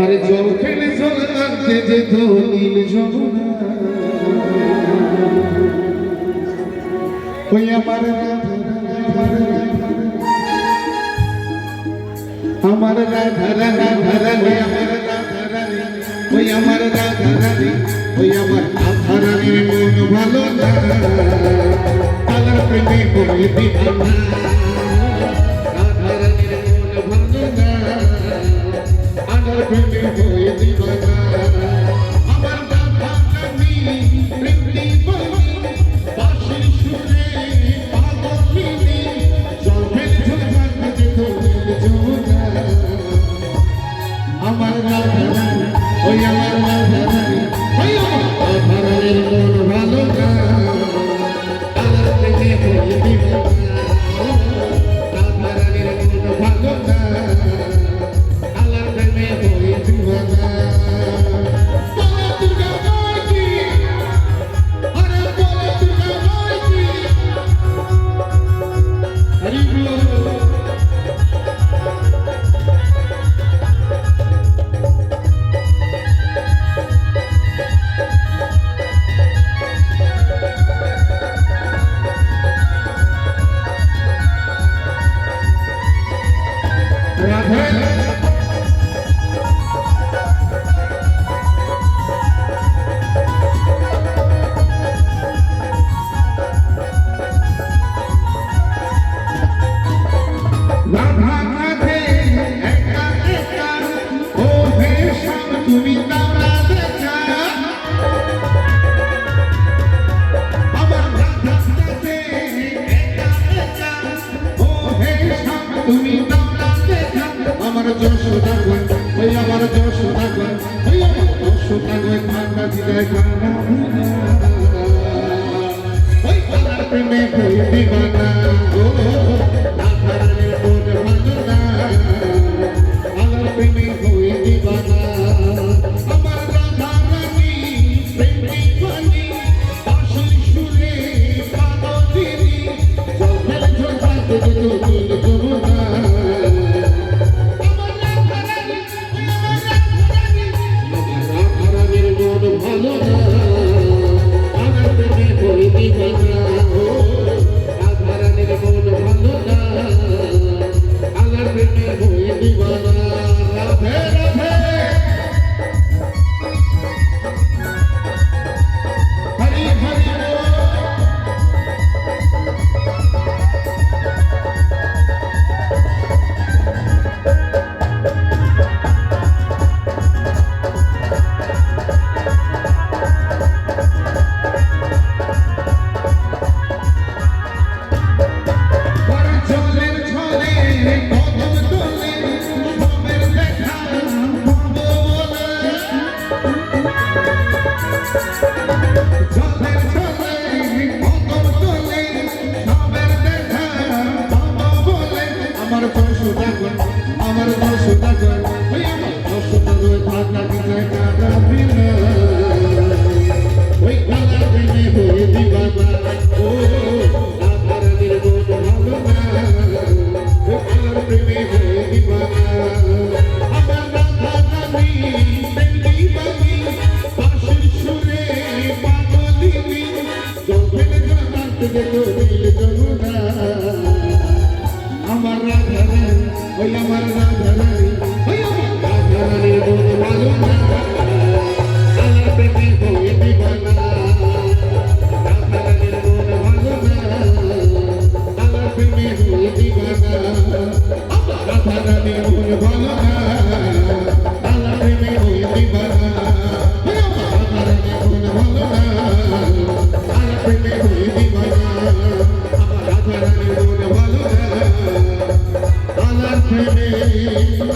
আর যৌখেন জল আনতে যেত নীল যমুনা। ওই আমার আমার রাধা রাধা রাধা, ওই আমার রাধা আমার আমার থাকুন ওই আমার দোষ থাকুন ওই আমার দোষ থাকুন ঠান্ডা দিলে গানা ওই আমার প্রেমে হয়ে দিবানা பெண்ணே போய் நீ வாரா Don't get to the Voy a guardar para nadie ฉัน